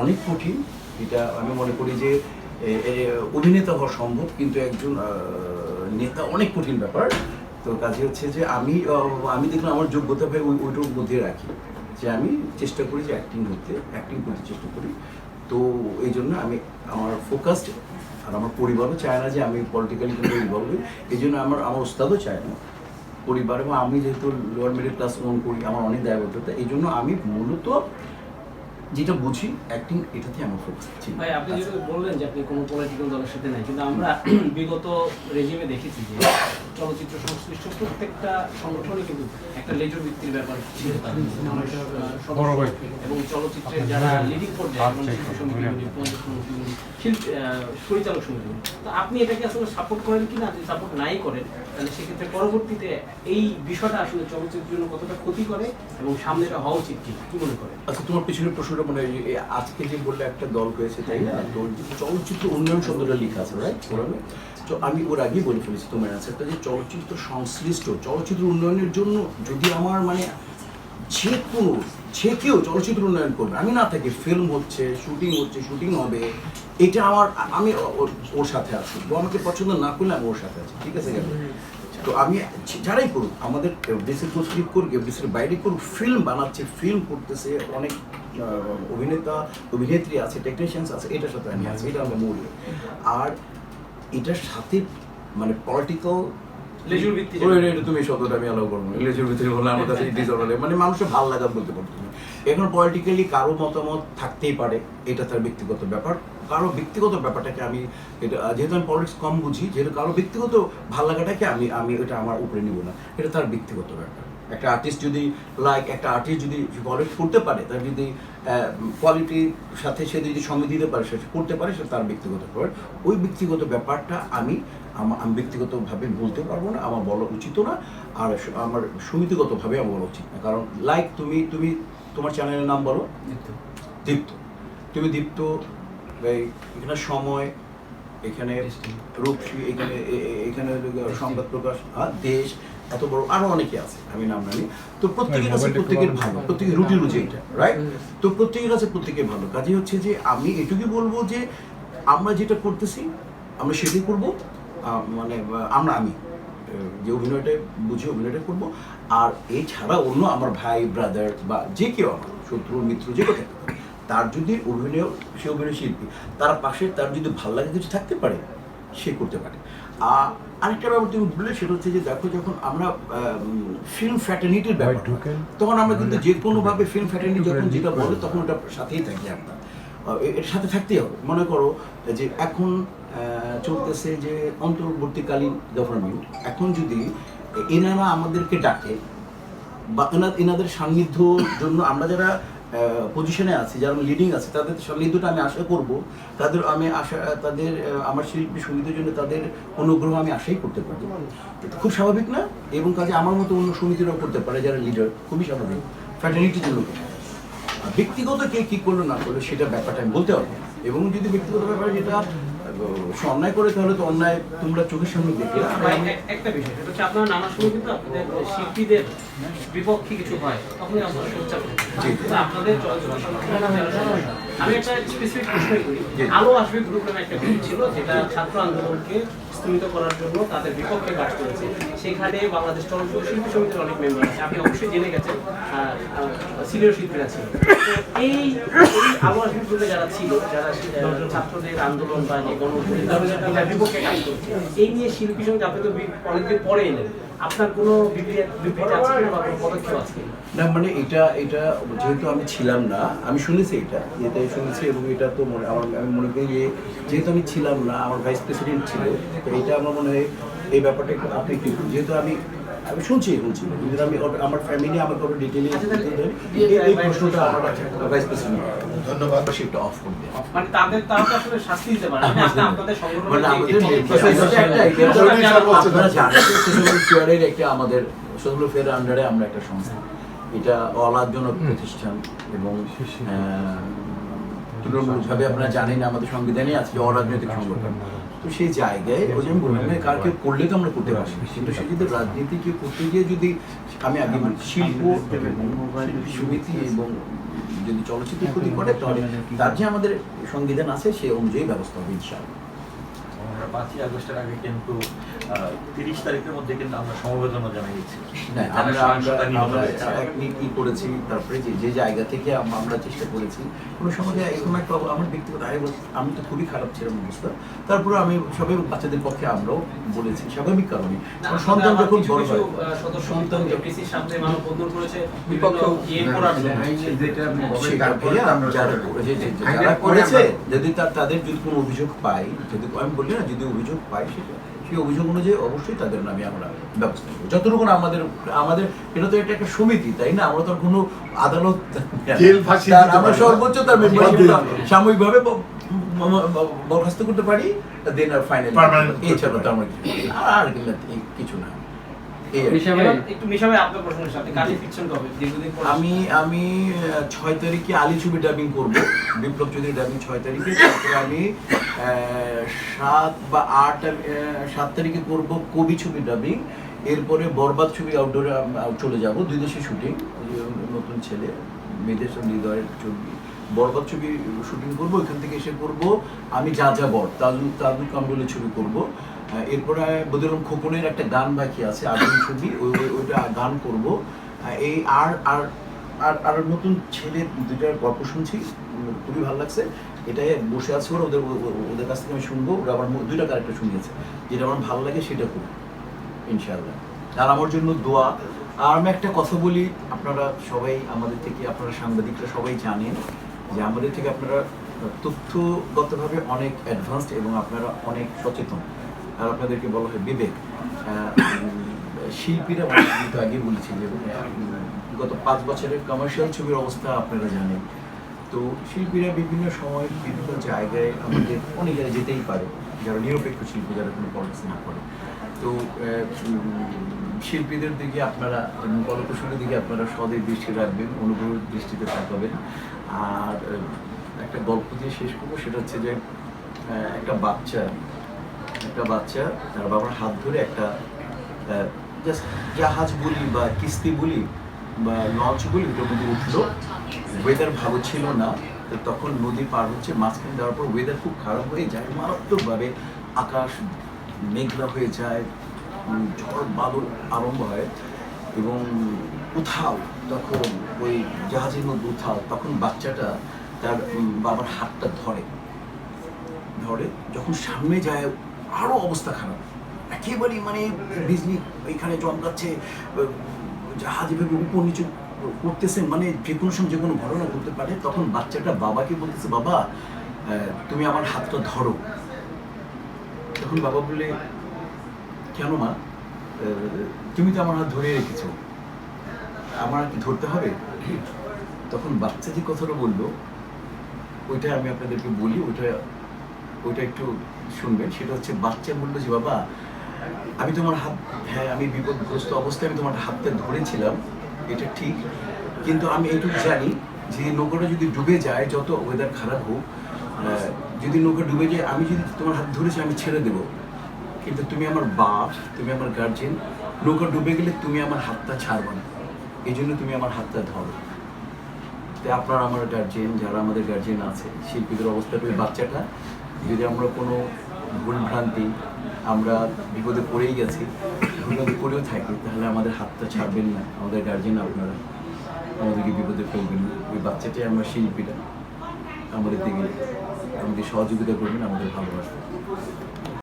অনেক কঠিন। এটা আমি মনে করি যে অভিনেতা হওয়া সম্ভব, কিন্তু একজন নেতা অনেক কঠিন ব্যাপার। তো কাজে হচ্ছে যে, আমি আমি দেখলাম আমার যোগ্যতা ভাই ওই ওইটুকু মধ্যে রাখি। যে আমি চেষ্টা করি যে অ্যাক্টিং করতে অ্যাক্টিং করতে চেষ্টা করি। তো এই জন্য আমি, আমার ফোকাসড আর আমার পরিবারও চায় না যে আমি পলিটিক্যালি কোনো ইনভলভ হই। এই জন্য আমার আমার ওস্তাদও চায় না। পরিবার এবং আমি যেহেতু লোয়ার মিডিল ক্লাস ওন করি, আমার অনেক দায়বদ্ধতা। এই জন্য আমি মূলত যেটা বুঝি অ্যাক্টিং এটাতে আমার ফোকাস ছিল। ভাই আপনি যেটা বললেন যে আপনি কোনো পলিটিক্যাল দলের সাথে নাই কিন্তু আমরা বিগত রেজিমে দেখেছি যে চলচ্চিত্র সংশ্লিষ্ট প্রত্যেকটা সংগঠনে কিন্তু একটা লেজর ভিত্তির ব্যাপার ছিল। এবং চলচ্চিত্রের যারা লিডিং পর্যায়ে পরিচালক সমিতিগুলি তো আপনি এটাকে আসলে সাপোর্ট করেন কি না? যদি সাপোর্ট নাই করেন তাহলে সেক্ষেত্রে পরবর্তীতে এই বিষয়টা আসলে চলচ্চিত্রের জন্য কতটা ক্ষতি করে এবং সামনে এটা হওয়া উচিত কি মনে করেন? আচ্ছা তোমার পিছনের প্রশ্নটা মনে যে, এই আজকে যে বললে একটা দল হয়েছে তাই না? চলচ্চিত্র উন্নয়ন শব্দটা লেখা আছে রাইট কোরআনে? তো আমি ওর আগেই বলে ফেলেছি তোমার অ্যান্সারটা যে চলচ্চিত্র সংশ্লিষ্ট চলচ্চিত্র উন্নয়নের জন্য যদি আমার মানে যে কোনো যে কেউ চলচ্চিত্র উন্নয়ন করবে আমি না থাকি ফিল্ম হচ্ছে শুটিং হচ্ছে শুটিং হবে এটা আমার আমি ওর- সাথে আছি। ও আমাকে পছন্দ না করলে আমি ওর সাথে আছি ঠিক আছে? তো আমি যারাই করুক আমাদের দেশের প্রস্তুত করুক দেশের বাইরে করুক ফিল্ম বানাচ্ছে ফিল্ম করতেছে অনেক আহ, অভিনেতা অভিনেত্রী আছে টেকনিশিয়ানস আছে এটার সাথে আমি আছি এটা আমার মূল আর এটার সাথে মানে পলিটিক্যাল লেজুর তুমি শব্দটা আমি অ্যালাউ করব না। লেজুর ভিতরে বলে আমার কাছে ডিসঅর্ডার মানে মানুষের ভালো লাগা বলতে পারতো এখন পলিটিক্যালি কারও মতামত থাকতেই পারে এটা তার ব্যক্তিগত ব্যাপার। কারও ব্যক্তিগত ব্যাপারটাকে আমি এটা যেহেতু আমি পলিটিক্স কম বুঝি যেহেতু কারও ব্যক্তিগত ভালো লাগাটাকে আমি আমি এটা আমার উপরে নিব না। এটা তার ব্যক্তিগত ব্যাপার। একটা আর্টিস্ট যদি লাইক একটা আর্টিস্ট যদি পলিটিক্স করতে পারে তার যদি কোয়ালিটির সাথে সে যদি সঙ্গে দিতে পারে সে করতে পারে সে তার ব্যক্তিগত ব্যাপার। ওই ব্যক্তিগত ব্যাপারটা আমি আমি ব্যক্তিগতভাবে বলতে পারব না আমার বলা উচিত না আর আমার সমিতিগতভাবে আমার বলা উচিত না। কারণ লাইক তুমি তুমি তোমার চ্যানেলের নাম বলো। দীপ্ত। তুমি দীপ্ত এখানে সময় এখানে রূপসী এখানে এখানে সংবাদ প্রকাশ দেশ এত বড় আরও অনেকে আছে আমি নাম জানি তো প্রত্যেকের কাছে প্রত্যেকের ভালো প্রত্যেকের রুটি রুচি এটা রাইট তো প্রত্যেকের কাছে প্রত্যেকের ভালো। কাজে হচ্ছে যে আমি এটুকুই বলব যে আমরা যেটা করতেছি আমরা সেটাই করব মানে আমরা আমি যে অভিনয়টা বুঝে অভিনয়টা করব। আর এছাড়া অন্য আমার ভাই ব্রাদার বা যে কেউ আমার শত্রু মিত্র যে কেউ তার যদি অভিনয় সে অভিনয় শিল্পী তার পাশে তার যদি ভালো লাগে কিছু থাকতে পারে সে করতে পারে। আর আরেকটা ব্যাপার তুমি বললে সেটা হচ্ছে যে দেখো যখন আমরা ফিল্ম ফ্যাটার্নিটির ব্যাপার তখন আমরা কিন্তু যে কোনোভাবে ফিল্ম ফ্যাটার্নিটি যখন যেটা বলে তখন ওটার সাথেই থাকি আমরা। এর সাথে থাকতেই হবে। মনে করো যে এখন চলতেছে যে অন্তর্বর্তীকালীন গভর্নমেন্ট এখন যদি এনারা আমাদেরকে ডাকে বা এনাদের সান্নিধ্যর জন্য আমরা যারা পজিশনে আছে, যারা লিডিং আছে, তাদের সান্নিধ্যটা আমি আশা করব। তাদের আমি আশা, তাদের আমার শিল্পী সমিতির জন্য তাদের অনুগ্রহ আমি আশাই করতে পারি। খুব স্বাভাবিক না? এবং কাজে আমার মতো অন্য সমিতিরাও করতে পারে যারা লিডার খুবই স্বাভাবিক। ফ্যাটার্নিটির জন্য ব্যক্তিগত কে কী করল, না করল, সেটা ব্যাপারটা আমি বলতে পারব এবং যদি ব্যক্তিগত ব্যাপারে যেটা সে অন্যায় করে তাহলে তো অন্যায় তোমরা চোখের সামনে দেখবে। একটা বিষয় সেটা হচ্ছে আপনারা নানা সময় কিন্তু আপনাদের শিল্পীদের বিপক্ষে কিছু হয় তখনই আপনারা সোচ্চার। আপনাদের আমি একটা স্পেসিফিক প্রশ্ন করি আলো আসবে গ্রুপ নামে একটা ছিল যেটা ছাত্র আন্দোলনকে স্থগিত করার জন্য তাদের বিপক্ষে কাজ করেছে। সেখানে বাংলাদেশ চলচ্চিত্র শিল্পী সমিতির অনেক মেম্বার আছে। আপনি অবশ্যই জেনে গেছেন সিনিয়র শিল্পীরা ছিল। এই এই শিল্পীরা যারা ছিল, যারা ছাত্রদের আন্দোলন বা যে গণ বিপক্ষে কাজ করছে, এই নিয়ে শিল্পী সমিতি আপনি তো অনেকদিন পরে এলেন। আপনার কোনো বিবৃতি আছে না মানে এটা এটা যেহেতু আমি ছিলাম না, আমি শুনেছি এটা এটাই শুনেছি এবং এটা তো মনে আমার আমি মনে করি যে যেহেতু আমি ছিলাম না, আমার ভাইস প্রেসিডেন্ট ছিল, তো এটা আমার মনে হয় এই ব্যাপারটা একটু আপনি যেহেতু আমি আমি শুনছি শুনছি। কিন্তু আমি আমার ফ্যামিলি আমাকে ওটা ডিটেলে এই প্রশ্নটা আমার ভাইস প্রেসিডেন্ট ধন্যবাদ সেটা অফ করে মানে তাদের তারা তো আসলে শাস্তি দিতে পারে। না আপনি আপনাদের মানে আমাদের আপনারা জানেন। ফেয়ারের একটা আমাদের সোশ্যাল ফেয়ারের আন্ডারে আমরা একটা সংস্থা। এটা অলাভজনক প্রতিষ্ঠান এবং তুলনামূলকভাবে আপনারা জানেন না আমাদের সংবিধানে আছে যে অরাজনৈতিক সংগঠন। তো সেই জায়গায় ওই যে আমি বললাম কার কেউ করলে তো আমরা করতে পারি কিন্তু সে যদি রাজনীতি কেউ করতে গিয়ে যদি আমি আগে শিল্প সমিতি এবং যদি চলচ্চিত্র ক্ষতি করে তাহলে তার যে আমাদের সংবিধান আছে সে অনুযায়ী ব্যবস্থা হবে ইনশাআল্লাহ। আমরা পাঁচই আগস্টের আগে কিন্তু তিরিশ তারিখের মধ্যে কিন্তু আমরা সমবেদনা জানিয়েছি। এক নীতি করেছি তারপরে যে যে জায়গা থেকে আমরা চেষ্টা করেছি কোনো সময় এরকম একটা আমার ব্যক্তিগত আয় আমি তো খুবই খারাপ ছিলাম অবস্থা। তারপরে আমি সবাই বাচ্চাদের পক্ষে আমরাও বলেছি স্বাভাবিক কারণে। সন্তান যখন বড় হয় সন্তান যদি তার- তাদের যদি কোনো অভিযোগ পাই যদি আমি বলি না যদি অভিযোগ পাই সেটা সেই অভিযোগ অনুযায়ী অবশ্যই তাদের নামে আমরা ব্যবস্থা নেব। যতটুকু আমাদের আমাদের এটা তো এটা একটা সমিতি তাই না? আমরা তো কোনো আদালত আমরা সর্বোচ্চ তার সাময়িকভাবে বরখাস্ত করতে পারি দেন আর ফাইনাল এছাড়া তো আমরা কিছু আর কিছু না। আমি আমি ছয় তারিখে আলী ছবি ডাবিং করব বিপ্লব চৌধুরী ডাবিং ছয় তারিখে। তারপরে আমি আহ, সাত বা আট সাত তারিখে করব কবি ছবি ডাবিং এরপরে বরবাদ ছবি আউটডোরে চলে যাব দুই দেশে শুটিং নতুন ছেলে মেয়েদের সঙ্গে হৃদয়ের ছবি। বরবাদ ছবি শুটিং করব, এখান থেকে এসে করব। আমি যা যা বর তাজু তাজু কামরুলের ছবি করব। এরপরে বদিরম খোকনের একটা গান বাকি আছে, আগুন ছবি, ওই, ওই- ওইটা গান করব। এই আর আর আর আর নতুন ছেলে দুইটার গল্প শুনছি খুবই ভালো লাগছে। এটাই বসে আছে ওরা, ওদের ওদের কাছ থেকে আমি শুনব, ওরা আমার দুইটা ক্যারেক্টার শুনিয়েছে। যেটা আমার ভালো লাগে সেটা করব ইনশাআল্লাহ। আর আমার জন্য দোয়া। আর আমি একটা কথা বলি, আপনারা সবাই আমাদের থেকে, আপনারা সাংবাদিকরা সবাই জানেন যে আমাদের থেকে আপনারা তথ্যগতভাবে অনেক অ্যাডভান্সড এবং আপনারা অনেক সচেতন। আর আপনাদেরকে বলা হয় বিবেক। শিল্পীরা কিন্তু আগে বলেছি যে গত পাঁচ বছরের কমার্শিয়াল ছবির অবস্থা আপনারা জানেন। তো শিল্পীরা বিভিন্ন সময় বিভিন্ন জায়গায় আমাদের অনেক জায়গায় যেতেই পারে। যারা নিরপেক্ষ শিল্পী, যারা কোনো পলিটিক্স না করে তো শিল্পীদের দিকে আপনারা কলকুশলীর দিকে আপনারা সদের দৃষ্টি রাখবেন অনুগ্রহ দৃষ্টিতে থাকবেন আর একটা গল্প দিয়ে শেষ করব, সেটা হচ্ছে যে একটা বাচ্চা একটা বাচ্চা, তার বাবার হাত ধরে একটা জাস্ট জাহাজ বলি বা কিস্তি বলি বা লঞ্চ বলি ওটার মধ্যে উঠল। ওয়েদার ভালো ছিল না। তো তখন নদী পার হচ্ছে, মাঝখানে যাওয়ার পর ওয়েদার খুব খারাপ হয়ে যায়, মারাত্মকভাবে আকাশ মেঘলা হয়ে যায় ঝড় বাদল আরম্ভ হয় এবং উথাও তখন ওই জাহাজের মধ্যে উথাও তখন বাচ্চাটা তার বাবার হাতটা ধরে ধরে যখন সামনে যায় আরও অবস্থা খারাপ, একেবারেই মানে বিজলি এখানে জমকাচ্ছে জাহাজ এভাবে উপর নিচু করতেছে মানে যে কোনো সময় যে কোনো ঘটনা করতে পারে, তখন বাচ্চাটা বাবাকে বলতেছে, বাবা তুমি আমার হাতটা ধরো। তখন বাবা বলে কেন মা? তুমি তো আমার হাত ধরে রেখেছো। আমার কি ধরতে হবে? তখন বাচ্চা যে কথাটা বলল, ওইটা আমি আপনাদেরকে বলি, ওইটা ওইটা একটু শুনবেন। সেটা হচ্ছে, বাচ্চা বলল যে, বাবা, আমি তোমার হাত হ্যাঁ আমি বিপদগ্রস্ত অবস্থায় আমি তোমার হাতটা ধরেছিলাম। এটা ঠিক, কিন্তু আমি এইটুকু জানি যে নৌকাটা যদি ডুবে যায়, যত ওয়েদার খারাপ হোক যদি নৌকা ডুবে যায়, আমি যদি তোমার হাত ধরেছি, আমি ছেড়ে দেবো। কিন্তু তুমি আমার বাপ, তুমি আমার গার্জেন নৌকা ডুবে গেলে তুমি আমার হাতটা ছাড়বে না। এই জন্য তুমি আমার হাতটা ধরো। তো আপনারা আমার গার্জেন যারা আমাদের গার্জেন আছে, শিল্পীদের অবস্থাটা ওই বাচ্চাটা, যদি আমরা কোনো ভুল ভ্রান্তি আমরা বিপদে পড়েই গেছি বিপদে পড়েও থাকি তাহলে আমাদের হাতটা ছাড়বেন না, আমাদের গার্জেন আপনারা। আমাদেরকে বিপদে ফেলবেন না। ওই বাচ্চাটাই আমরা শিল্পীরা, আমাদের দিকে। আমাদের সহযোগিতা করবেন, আমাদের ভালোবাসবেন।